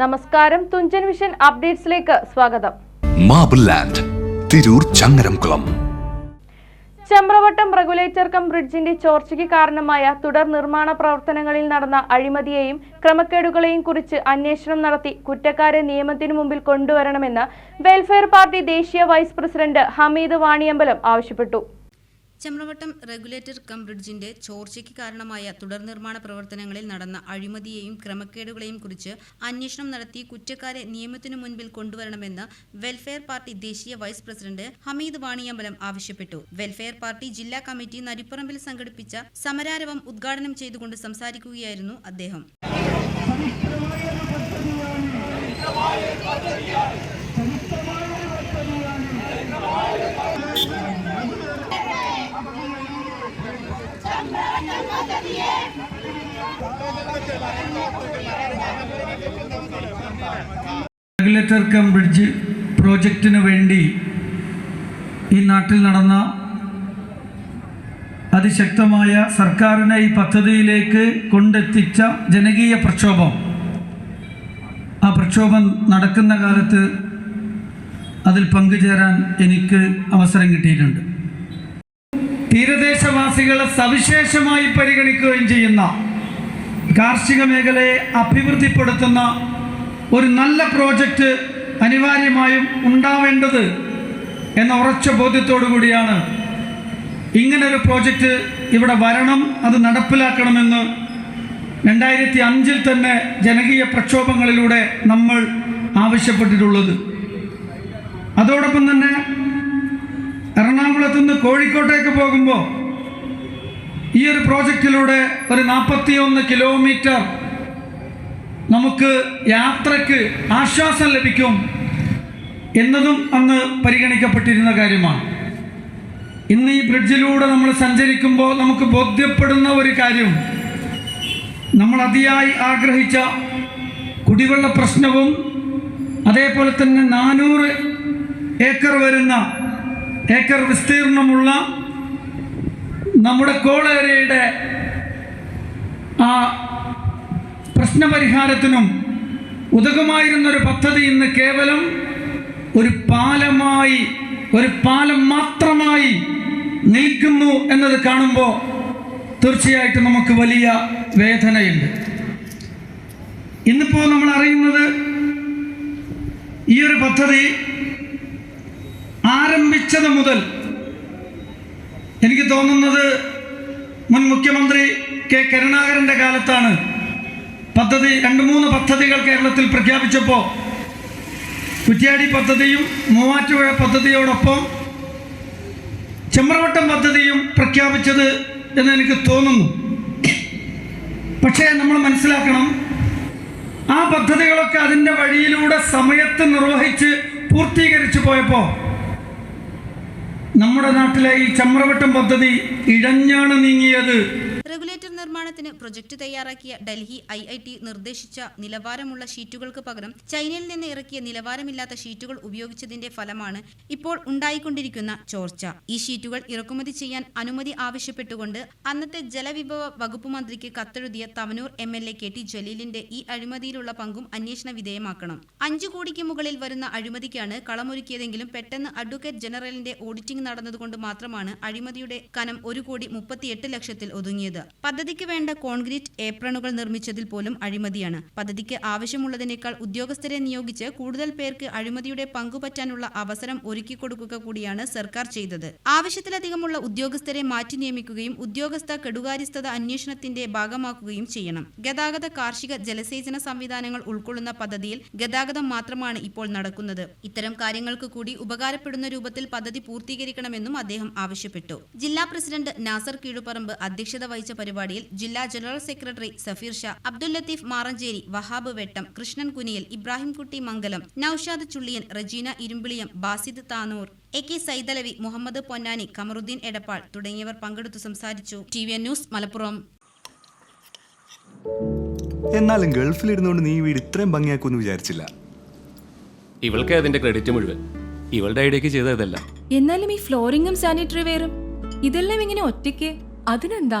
നമസ്കാരം. തുഞ്ചൻ മിഷൻ അപ്ഡേറ്റ്സിലേക്ക് സ്വാഗതം. Marble land Tirur Changaramkulam. Chamravattam regulator cum ബ്രിഡ്ജിന്റെ ചോർച്ചയ്ക്ക് കാരണമായ തുടർ നിർമ്മാണ പ്രവർത്തനങ്ങളിൽ നടന്ന അഴിമതിയെയും ക്രമക്കേടുകളെയും കുറിച്ച് അന്വേഷണം നടത്തി കുറ്റക്കാരെ നിയമത്തിനു മുമ്പിൽ കൊണ്ടുവരണമെന്ന് വെൽഫെയർ പാർട്ടി ദേശീയ വൈസ് പ്രസിഡന്റ് ഹമീദ് വാണിയമ്പലം ആവശ്യപ്പെട്ടു. ചമ്രവട്ടം റെഗുലേറ്റർ കം ബ്രിഡ്ജിന്റെ ചോർച്ചയ്ക്ക് കാരണമായ തുടർ നിർമ്മാണ പ്രവർത്തനങ്ങളിൽ നടന്ന അഴിമതിയെയും ക്രമക്കേടുകളെയും കുറിച്ച് അന്വേഷണം നടത്തി കുറ്റക്കാരെ നിയമത്തിനു മുൻപിൽ കൊണ്ടുവരണമെന്ന് വെൽഫെയർ പാർട്ടി ദേശീയ വൈസ് പ്രസിഡന്റ് ഹമീദ് വാണിയമ്പലം ആവശ്യപ്പെട്ടു. വെൽഫെയർ പാർട്ടി ജില്ലാ കമ്മിറ്റി നരിപ്പറമ്പിൽ സംഘടിപ്പിച്ച സമരാരവം ഉദ്ഘാടനം ചെയ്തുകൊണ്ട് സംസാരിക്കുകയായിരുന്നു അദ്ദേഹം. റെഗുലേറ്റർ കം ബ്രിഡ്ജ് പ്രോജക്റ്റിന് വേണ്ടി ഈ നാട്ടിൽ നടന്ന അതിശക്തമായ സർക്കാരിനെ ഈ പദ്ധതിയിലേക്ക് കൊണ്ടെത്തിച്ച ജനകീയ പ്രക്ഷോഭം. ആ പ്രക്ഷോഭം നടക്കുന്ന കാലത്ത് അതിൽ പങ്കുചേരാൻ എനിക്ക് അവസരം കിട്ടിയിട്ടുണ്ട്. തീരദേശവാസികളെ സവിശേഷമായി പരിഗണിക്കുകയും ചെയ്യുന്ന കാർഷിക മേഖലയെ അഭിവൃദ്ധിപ്പെടുത്തുന്ന ഒരു നല്ല പ്രോജക്റ്റ് അനിവാര്യമായും ഉണ്ടാവേണ്ടത് എന്ന ഉറച്ച ബോധ്യത്തോടു കൂടിയാണ് ഇങ്ങനൊരു പ്രോജക്റ്റ് ഇവിടെ വരണം അത് നടപ്പിലാക്കണമെന്ന് രണ്ടായിരത്തി അഞ്ചിൽ തന്നെ ജനകീയ പ്രക്ഷോഭങ്ങളിലൂടെ നമ്മൾ ആവശ്യപ്പെട്ടിട്ടുള്ളത്. അതോടൊപ്പം തന്നെ എറണാകുളത്ത് നിന്ന് കോഴിക്കോട്ടേക്ക് പോകുമ്പോൾ ഈ ഒരു പ്രോജക്റ്റിലൂടെ ഒരു നാൽപ്പത്തിയൊന്ന് കിലോമീറ്റർ നമുക്ക് യാത്രയ്ക്ക് ആശ്വാസം ലഭിക്കും എന്നതും അന്ന് പരിഗണിക്കപ്പെട്ടിരുന്ന കാര്യമാണ്. ഇന്ന് ഈ ബ്രിഡ്ജിലൂടെ നമ്മൾ സഞ്ചരിക്കുമ്പോൾ നമുക്ക് ബോധ്യപ്പെടുന്ന ഒരു കാര്യം. നമ്മൾ അതിയായി ആഗ്രഹിച്ച കുടിവെള്ള പ്രശ്നവും അതേപോലെ തന്നെ നാനൂറ് ഏക്കർ വരുന്ന ഏക്കർ വിസ്തീർണമുള്ള നമ്മുടെ കോളേരയുടെ ആ പ്രശ്നപരിഹാരത്തിനും ഉതകുമായിരുന്നൊരു പദ്ധതി ഇന്ന് കേവലം ഒരു പാലമായി ഒരു പാലം മാത്രമായി നിൽക്കുന്നു എന്നത് കാണുമ്പോൾ തീർച്ചയായിട്ടും നമുക്ക് വലിയ വേദനയുണ്ട്. ഇന്നിപ്പോൾ നമ്മൾ അറിയുന്നത് ഈ ഒരു പദ്ധതി ആരംഭിച്ചത് മുതൽ എനിക്ക് തോന്നുന്നത് മുൻ മുഖ്യമന്ത്രി കെ കരുണാകരന്റെ കാലത്താണ്. പദ്ധതി രണ്ട് മൂന്ന് പദ്ധതികൾ കേരളത്തിൽ പ്രഖ്യാപിച്ചപ്പോൾ കുറ്റ്യാടി പദ്ധതിയും മൂവാറ്റുപുഴ പദ്ധതിയോടൊപ്പം ചെമ്പ്രവട്ടം പദ്ധതിയും പ്രഖ്യാപിച്ചത് എന്ന് എനിക്ക് തോന്നുന്നു. പക്ഷേ നമ്മൾ മനസ്സിലാക്കണം ആ പദ്ധതികളൊക്കെ അതിന്റെ വഴിയിലൂടെ സമയത്ത് നിർവഹിച്ച് പൂർത്തീകരിച്ചു പോയപ്പോൾ നമ്മുടെ നാട്ടിലെ ഈ ചമ്രവട്ടം പദ്ധതി ഇഴഞ്ഞാണ് നീങ്ങിയത്. നിർമ്മാണത്തിന് പ്രൊജക്ട് തയ്യാറാക്കിയ ഡൽഹി ഐ ഐ ടി നിർദ്ദേശിച്ച നിലവാരമുള്ള ഷീറ്റുകൾക്ക് പകരം ചൈനയിൽ നിന്ന് ഇറക്കിയ നിലവാരമില്ലാത്ത ഷീറ്റുകൾ ഉപയോഗിച്ചതിന്റെ ഫലമാണ് ഇപ്പോൾ ഉണ്ടായിക്കൊണ്ടിരിക്കുന്ന ചോർച്ച. ഈ ഷീറ്റുകൾ ഇറക്കുമതി ചെയ്യാൻ അനുമതി ആവശ്യപ്പെട്ടുകൊണ്ട് അന്നത്തെ ജലവിഭവ വകുപ്പ് മന്ത്രിക്ക് കത്തെഴുതിയ Thavanur M L A K T ജലീലിന്റെ ഈ അഴിമതിയിലുള്ള പങ്കും അന്വേഷണ വിധേയമാക്കണം. അഞ്ചു കോടിക്ക് മുകളിൽ വരുന്ന അഴിമതിക്കാണ് കളമൊരുക്കിയതെങ്കിലും പെട്ടെന്ന് അഡ്വക്കേറ്റ് ജനറലിന്റെ ഓഡിറ്റിംഗ് നടന്നതുകൊണ്ട് മാത്രമാണ് അഴിമതിയുടെ കനം ഒരു കോടി മുപ്പത്തിയെട്ട് ലക്ഷത്തിൽ ഒതുങ്ങിയത്. പദ്ധതിക്ക് വേണ്ട കോൺക്രീറ്റ് ഏപ്രണുകൾ നിർമ്മിച്ചതിൽ പോലും അഴിമതിയാണ്. പദ്ധതിക്ക് ആവശ്യമുള്ളതിനേക്കാൾ ഉദ്യോഗസ്ഥരെ നിയോഗിച്ച് കൂടുതൽ പേർക്ക് അഴിമതിയുടെ പങ്കുപറ്റാനുള്ള അവസരം ഒരുക്കി കൊടുക്കുക കൂടിയാണ് സർക്കാർ ചെയ്തത്. ആവശ്യത്തിലധികമുള്ള ഉദ്യോഗസ്ഥരെ മാറ്റി നിയമിക്കുകയും ഉദ്യോഗസ്ഥ കെടുകാര്യസ്ഥത അന്വേഷണത്തിന്റെ ഭാഗമാക്കുകയും ചെയ്യണം. ഗതാഗത കാർഷിക ജലസേചന സംവിധാനങ്ങൾ ഉൾക്കൊള്ളുന്ന പദ്ധതിയിൽ ഗതാഗതം മാത്രമാണ് ഇപ്പോൾ നടക്കുന്നത്. ഇത്തരം കാര്യങ്ങൾക്ക് കൂടി ഉപകാരപ്പെടുന്ന രൂപത്തിൽ പദ്ധതി പൂർത്തീകരിക്കണമെന്നും അദ്ദേഹം ആവശ്യപ്പെട്ടു. ജില്ലാ പ്രസിഡന്റ് നാസർ കീഴുപറമ്പ് അധ്യക്ഷത വഹിച്ച പരിപാടിയിൽ ജില്ലാ general secretary Safeer Shah Abdul Latheef Maranchery Wahab Vettam Krishnan Kuniyal Ibrahimkutty Mangalam Noushad Chulliyan Rajeena Irimbiliyam Basith Tanur A K Saithalavi Muhammad Ponnani Kamaruddin Edappal തുടങ്ങിയവർ പങ്കെടുത്തു സംസാരിച്ചു. T V N news Malappuram. എന്നാലും ഗൾഫിലിരുന്നുകൊണ്ട് നീ വീട് ഇത്രയും ഭംഗിയാക്കുമെന്ന് വിചാരിച്ചില്ല. ഇവൾക്ക് അതിന്റെ ക്രെഡിറ്റ് മുഴുവൻ. ഇവളുടെ ഐഡിയക്ക് ചെയ്ത ഇതല്ല എന്നാലും ഈ ഫ്ലോറിംഗും സാനിറ്ററി വെയറും ഇതെല്ലാം ഇങ്ങനെ ഒറ്റയ്ക്ക്? അതിനെന്താ?